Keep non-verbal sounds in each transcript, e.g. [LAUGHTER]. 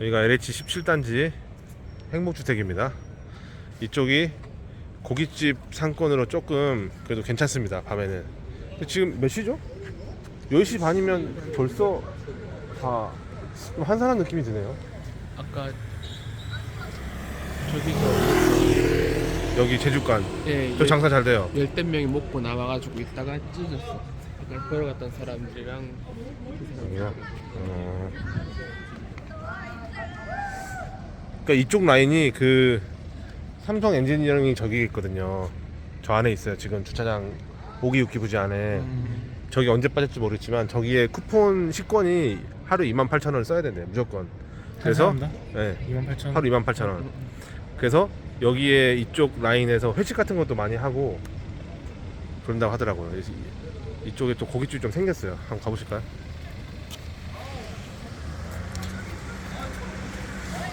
여기가 LH 17단지 행복주택입니다. 이쪽이 고깃집 상권으로 조금 그래도 괜찮습니다. 밤에는. 지금 몇 시죠? 10시 반이면 벌써 다 한산한 느낌이 드네요. 아까 저기서 여기 제주간. 예, 저 장사 잘 돼요. 열댓 명이 먹고 나와가지고 있다가 찢어졌어. 약간 걸어갔던 사람들이랑 그 사람. 어. 그러니까 이쪽 라인이 그 삼성 엔지니어링이 저기 있거든요. 저 안에 있어요. 지금 주차장 오기 육기 부지 안에 음, 저기 언제 빠질지 모르겠지만 저기에 쿠폰 식권이 하루 28,000원을 써야 된대요. 무조건. 그래서 네, 28,000원. 하루 28,000원. 그래서 여기에 이쪽 라인에서 회식 같은 것도 많이 하고 그런다고 하더라고요. 이- 이쪽에 또 고깃집이 좀 생겼어요. 한번 가보실까요?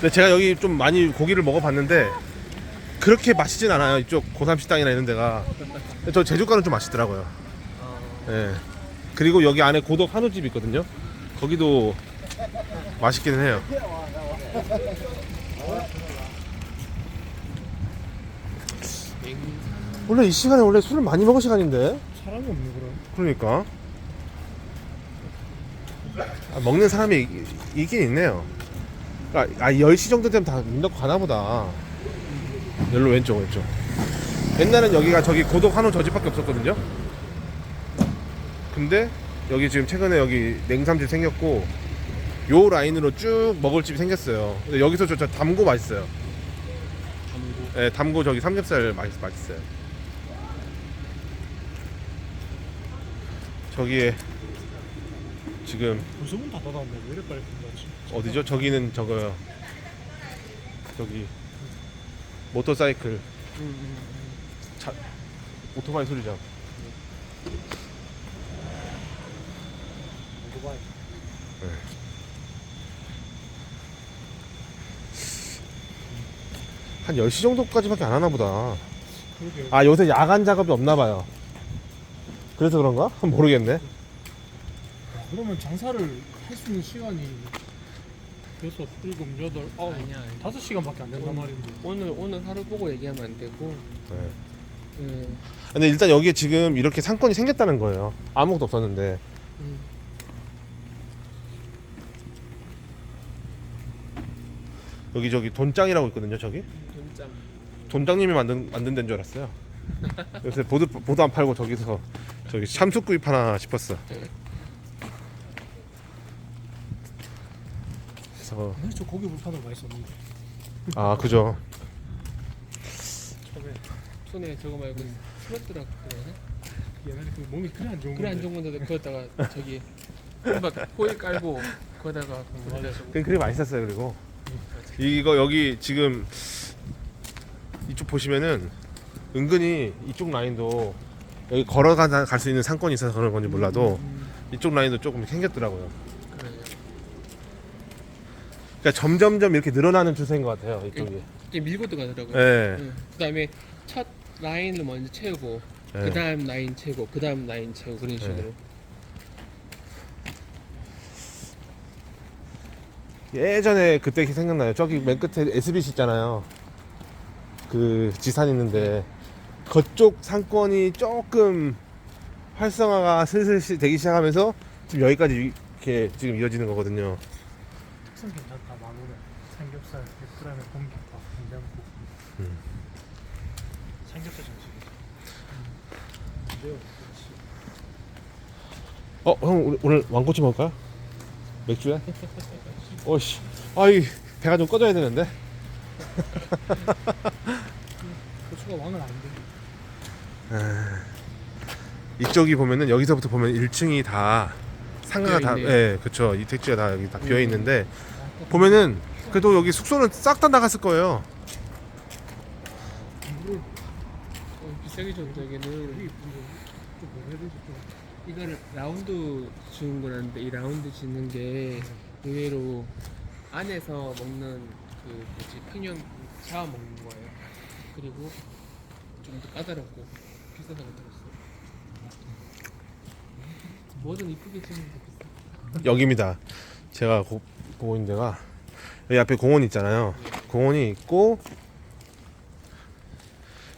근데 제가 여기 좀 많이 고기를 먹어봤는데 그렇게 맛있진 않아요. 이쪽 고삼 식당이나 이런 데가. 근데 저 제주가는 좀 맛있더라고요. 어, 예. 그리고 여기 안에 고덕 한우집 있거든요. 거기도 맛있기는 해요. 냉- 원래 이 시간에 원래 술을 많이 먹을 시간인데. 사람이 없네 그럼. 그러니까 아, 먹는 사람이 이- 있긴 있네요. 아, 아 10시 정도 되면 다 문 닫고 가나 보다. 열로 왼쪽 왼쪽. 옛날엔 여기가 저기 고독 한우 저집밖에 없었거든요. 근데 여기 지금 최근에 여기 냉삼집 생겼고 요 라인으로 쭉 먹을 집이 생겼어요. 근데 여기서 저, 저 담고 맛있어요. 담고 예, 담고 저기 삼겹살 맛있, 맛있어요. 저기에 지금 벌써 문 닫아놨네. 왜 이래 빨리? 어디죠? 저기는 저거요. 저기 모터사이클 차 오토바이 소리죠. 오토바이. 한 10시 정도까지밖에 안 하나 보다. 아, 요새 야간 작업이 없나 봐요. 그래서 그런가? 모르겠네. 그러면 장사를 할 수 있는 시간이 여섯, 일곱, 여덟, 아홉, 아니야, 아니야. 다섯 시간밖에 안 된단 말인데. 오늘 오늘 하루 보고 얘기하면 안 되고 네. 예, 근데 일단 여기에 지금 이렇게 상권이 생겼다는 거예요. 아무것도 없었는데. 음, 여기 저기 돈짱이라고 있거든요, 저기. 돈짬 돈장님이 만든 만든 데인 줄 알았어요. [LAUGHS] 요새 보드 보드 안 팔고 저기서 저기 참숯 구입 하나 싶었어. 그래서 아니 저 고기 불판을 맛있었는데. 아 그죠. 처음에 손에 저거 말고 스로트라고 그러나? 옛날에 그 몸이 그래 안 좋은 그래 안 건데. 좋은 건데 그거다가 저기 막 호일 깔고 거다가 그 그게 맛있었어요. 그리고 이거 여기 지금 이쪽 보시면은 은근히 이쪽 라인도 여기 걸어가 갈 수 있는 상권이 있어서 그런 건지 몰라도 음, 이쪽 라인도 조금 생겼더라고요. 그러니까 점점점 이렇게 늘어나는 추세인 것 같아요. 이쪽이. 이게 밀고 들어가더라고요. 예. 응. 그다음에 첫 라인을 먼저 채우고 예. 그다음 라인 채우고 그다음 라인 채우고 그런 식으로. 예전에 그때 생각나요. 저기 맨 끝에 SBC 있잖아요. 그 지산 있는데 그쪽 상권이 조금 활성화가 슬슬 시- 되기 시작하면서 지금 여기까지 이렇게 지금 이어지는 거거든요. 특성 괜찮다. 삼겹살 100g에 공깃밥 된장국. 음. 삼겹살 정식이죠. 근데요. 어, 형 오늘, 오늘 왕꼬치 먹을까요? 맥주에? 어씨, 아이 배가 좀 꺼져야 되는데. 고추가 왕은 아닌데. 이쪽이 보면은 여기서부터 보면 1층이 다 상가가 다. 예, 그쵸. 이 택지가 다 여기 다 비어 있는데 보면은 그래도 여기 숙소는 싹 다 나갔을 거예요. 물을 어, 비싸게 줬는데 여기는 이쁜데 좀뭐 해야 되지 좀. 이거를 라운드 주는 거라는데 이 라운드 짓는 게 의외로 안에서 먹는 그 뭐지 평형 샤워 먹는 거예요. 그리고 좀 더 까다롭고 비싸다고 들었어요. 뭐든 이쁘게 짓는 게 비싸. 여기입니다. 제가 고, 보고 있는 데가 여기 앞에 공원 있잖아요. 공원이 있고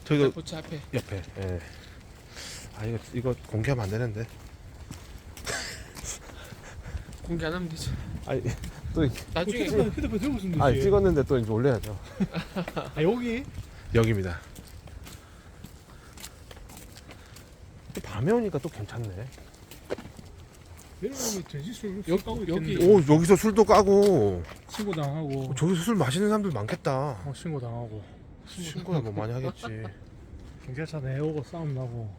저기 고치 앞에 옆에. 예. 아 이거 이거 공개하면 안 되는데. 공개 안 하면 되지. 아니 또 이- 나중에 휴대폰, 휴대폰 들고 있으면 되지. 아 찍었는데 또 이제 올려야죠. [LAUGHS] 아, 여기? 여기입니다. 또 밤에 오니까 또 괜찮네. 내려가면 돼지 술 여기- 까고 여기- 있겠는데. 오 여기서 술도 까고 신고 당하고. 저기서 술 마시는 사람들 많겠다. 어, 신고 당하고. 신고야 뭐 많이 하겠지. 경찰차 내오고 싸움 나고.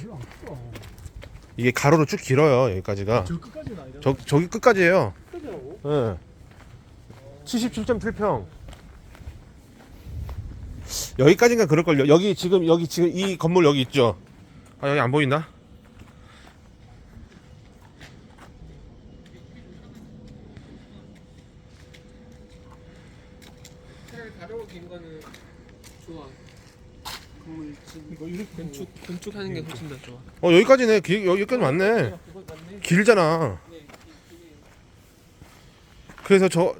별로 안 크다. 이게 가로로 쭉 길어요 여기까지가. 저 끝까지는 아니잖아. 저 저기 끝까지예요. 끝까지라고? 예. 77.7평. 여기까지인가 그럴걸요. 여기 지금 여기 지금 이 건물 여기 있죠. 아 여기 안긴 거는 좋아. 이렇게 건축 건축하는 게 훨씬 더 좋아. 어 여기까지네. 기, 여기까지 맞네. 아, 그거 맞네. 길잖아. 네, 그래서 저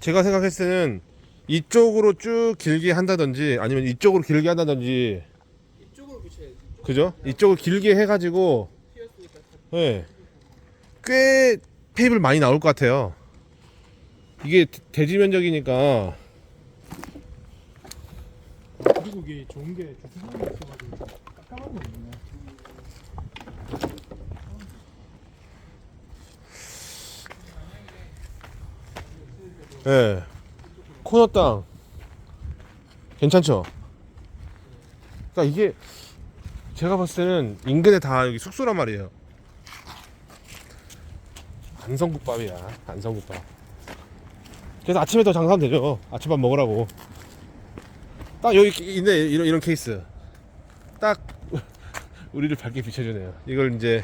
제가 생각했을 때는 이쪽으로 쭉 길게 한다든지 아니면 이쪽으로 길게 한다든지 이쪽으로 붙여야지. 이쪽. 그죠? 이쪽을 길게 해가지고 예. 꽤 페이블 많이 나올 것 같아요. 이게 대- 대지 면적이니까 그리고 이게 좋은 게 주차장이 있어가지고 깜깜한 거 없네. 예. 코너 땅 괜찮죠? 그러니까 이게 제가 봤을 때는 인근에 다 여기 숙소란 말이에요. 안성국밥이야. 안성국밥. 그래서 아침에 더 장사하면 되죠. 아침밥 먹으라고. 딱 여기 있네 이런 이런 케이스. 딱 [LAUGHS] 우리를 밝게 비춰주네요. 이걸 이제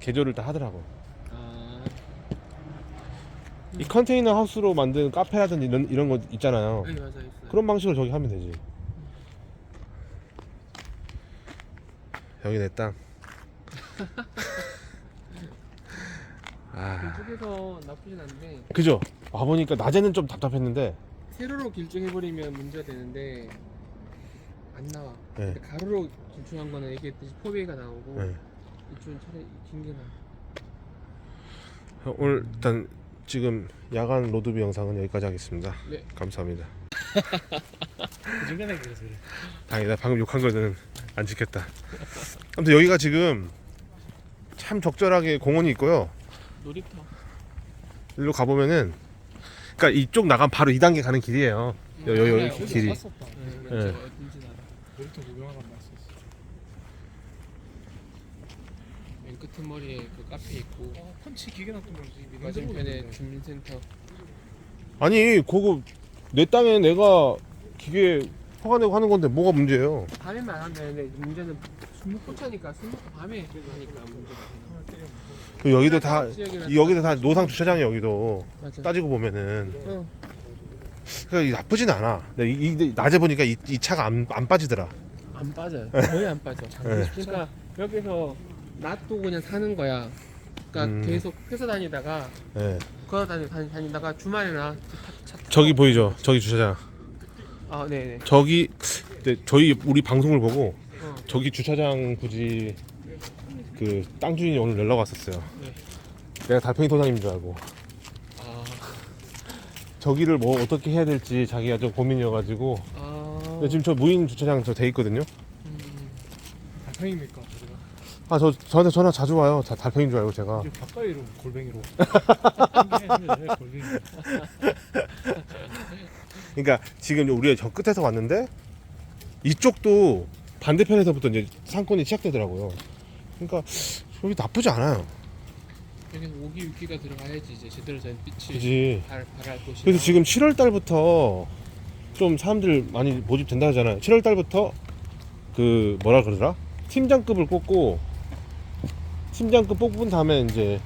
개조를 다 하더라고. 아, 이 컨테이너 하우스로 만든 카페라든지 이런 이런 거 있잖아요. 네 맞아 있어요. 그런 방식으로 저기 하면 되지. 여기 내 땅. 아, 이쪽에서 나쁘진 않네. 그죠? 와 보니까 낮에는 좀 답답했는데, 세로로 길쭉해버리면 문제가 되는데 안 나와. 네. 근데 가로로 길쭉한 거는 얘기했듯이 포베이가 나오고 네. 이쪽은 차라리 긴게 나. 오늘 일단 지금 야간 로드뷰 영상은 여기까지 하겠습니다. 네. 감사합니다. [LAUGHS] 그 중간에 그래서 그래. 다행이다. 방금 욕한 거는 안 지켰다. 아무튼 여기가 지금 참 적절하게 공원이 있고요. 놀이터. 일로 가보면은, 그러니까 이쪽 나가면 바로 2단계 가는 길이에요. 여, 여, 여, 알아요. 길이. 샀었다. 네, 네. 제가 어딘지 알아. 놀이터 구경하러 갔었어. 맨 끝에 머리에 그 카페 있고 어, 펀치 기계 놨던 거지. 맞은편에 주민센터. 아니 그거 내 땅에 내가 기계 허가 내고 하는 건데 뭐가 문제예요? 밤에만 하면 되는데 문제는 술 먹고 차니까 술 먹고 밤에 하니까 문제가 되는 그 여기도 다 지역이라서- 여기도 다 노상 주차장이 여기도 맞아. 따지고 보면은 어. 그러니까 나쁘진 않아. 근데 이, 이- 낮에 보니까 이, 이 차가 안, 안 빠지더라. 안 빠져요. 거의 안 빠져. 네. 그러니까 여기서 놔도 그냥 사는 거야. 그러니까 음. 계속 회사 다니다가 예. 걸어 다니, 다니, 다니다가 주말에나 저기 보이죠? 저기 주차장. 아 네 네. 저기 근데 저희 우리 방송을 보고 어. 저기 주차장 굳이 그 땅 주인이 오늘 연락 왔었어요. 네. 내가 달팽이 도장인 줄 알고 아. 저기를 뭐 어떻게 해야 될지 자기가 좀 고민이어가지고 아. 근데 지금 저 무인 주차장 저 돼 있거든요. 음. 달팽이입니까? 우리가? 아 저 저한테 전화 자주 와요. 다 달팽이인 줄 알고 제가. 가까이로 골뱅이로. [LAUGHS] 네, 골뱅이. [LAUGHS] 그러니까 지금 우리가 저 끝에서 왔는데 이쪽도 반대편에서부터 이제 상권이 시작되더라고요. 그러니까 여기 나쁘지 않아요. 여기는 오기 육기가 들어가야지 이제 제대로 된 빛이 그지. 발 발할 곳이. 그래서 지금 7월 달부터 좀 사람들 많이 모집된다 하잖아요. 7월 달부터 그 뭐라 그러더라? 팀장급을 뽑고 팀장급 뽑은 다음에 이제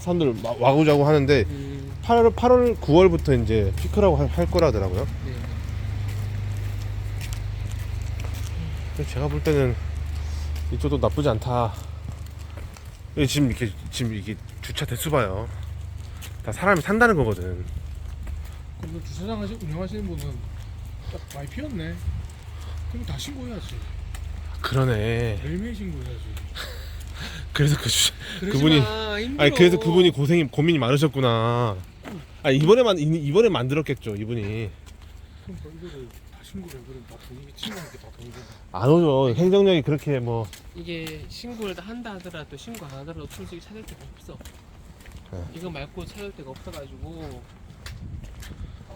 사람들 마- 와보자고 하는데 음. 8월 8월 9월부터 이제 피크라고 할, 할 거라더라고요. 네. 근데 제가 볼 때는 이쪽도 나쁘지 않다. 지금 이렇게 지금 이게 주차 대수 봐요. 다 사람이 산다는 거거든. 그럼 주차장 하시, 운영하시는 분은 딱 많이 피었네. 그럼 다 신고해야지. 그러네. 매일매일 신고해야지. 그래서 그 주, 그러지 그분이 마, 힘들어. 아니 그래서 그분이 고생이 고민이 많으셨구나. 아 이번에만 이- 이번에 만들었겠죠 이분이. 그럼 뭐 이거를 다 신고해. 그럼 다 돈이 친구한테 다 돈이 돼. 안 오죠. 행정력이 그렇게 뭐 이게 신고를 다 한다 하더라도 신고 안 하더라도 솔직히 찾을 데가 없어. 네. 이거 말고 찾을 데가 없어가지고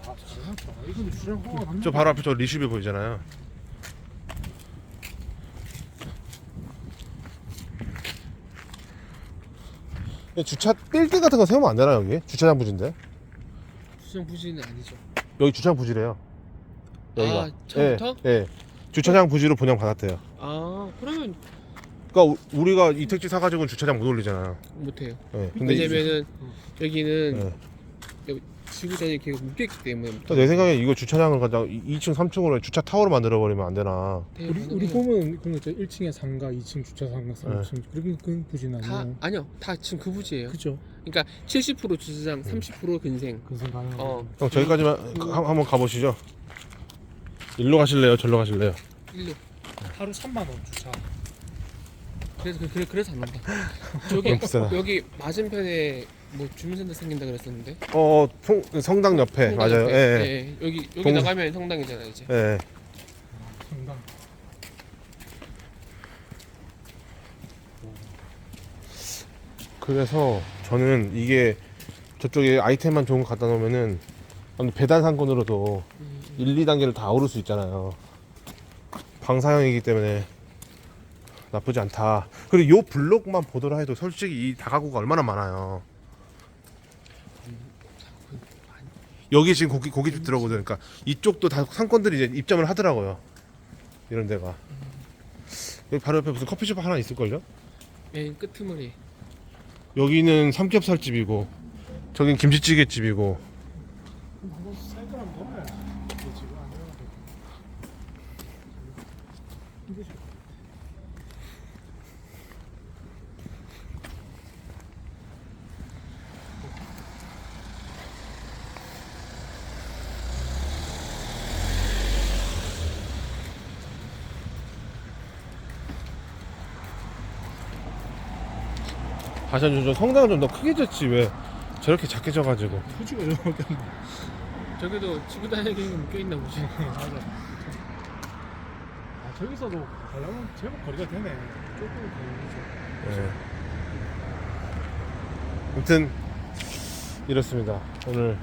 아, 잘났다. 이건 받는 저 바로 앞에 저 리슈비 보이잖아요. 주차 빌딩 같은 거 세우면 안 되나 여기? 주차장 부지인데 수정 부지는 아니죠. 여기 주차장 부지래요. 여기가. 아, 처음부터? 예, 예. 주차장 부지로 분양 받았대요. 아 그러면 그러니까 우- 우리가 이 택지 사가지고는 주차장 못 올리잖아요. 못해요. 예. 근데 이- 왜냐면은 여기는 예. 지구전이 계속 묶였기 때문에 그러니까 내 생각에 이거 주차장을 가자 2층 3층으로 주차 타워로 만들어 버리면 안 되나? 되게 우리 우리. 보면 그런 거 있죠. 1층에 상가, 2층 주차 상가, 3층 그런 그런 부진 다 아니에요. 아니요 다 지금 그 부지예요. 그죠? 그러니까 70% 주차장, 30% 근생. 근생 가능. 어 형 저기까지만 한- 한번 가보시죠. 일로 가실래요? 절로 가실래요? 일로. 하루 3만 원 주차. 그래서 그- 그래 그래 서 안 온다. [LAUGHS] 저기 너무 비싸다. 여기 맞은편에 뭐 주민센터 생긴다 그랬었는데. 어, 성, 성당 옆에 성당 맞아요. 옆에. 예, 예. 예, 여기 여기 동- 나가면 성당이잖아 이제. 예. 상당. 그래서 저는 이게 저쪽에 아이템만 좋은 거 갖다 놓으면은 아무튼 배달 상권으로도 음, 1, 2단계를 다 오를 수 있잖아요. 방사형이기 때문에 나쁘지 않다. 그리고 요 블록만 보더라 해도 솔직히 이 다가구가 얼마나 많아요. 여기 지금 고기 고깃집 들어오거든. 그러니까 이쪽도 다 상권들이 이제 입점을 하더라고요. 이런 데가. 여기 바로 옆에 무슨 커피숍 하나 있을걸요? 맨 끄트머리. 여기는 삼겹살 집이고 저긴 김치찌개 집이고 한번 사이클 한번 해봐야지. 이게 지금 안 해가지고. 힘드실 것 같아. 다시 한번 좀 성당을 좀 더 크게 졌지 왜 저렇게 작게 져가지고 토지가 이렇게 없네. 저기도 지구단에게 묶여 있나 보지. [LAUGHS] 맞아. 아 저기서도 가려면 제법 거리가 되네. 조금 걸리죠. 예. 아무튼 이렇습니다 오늘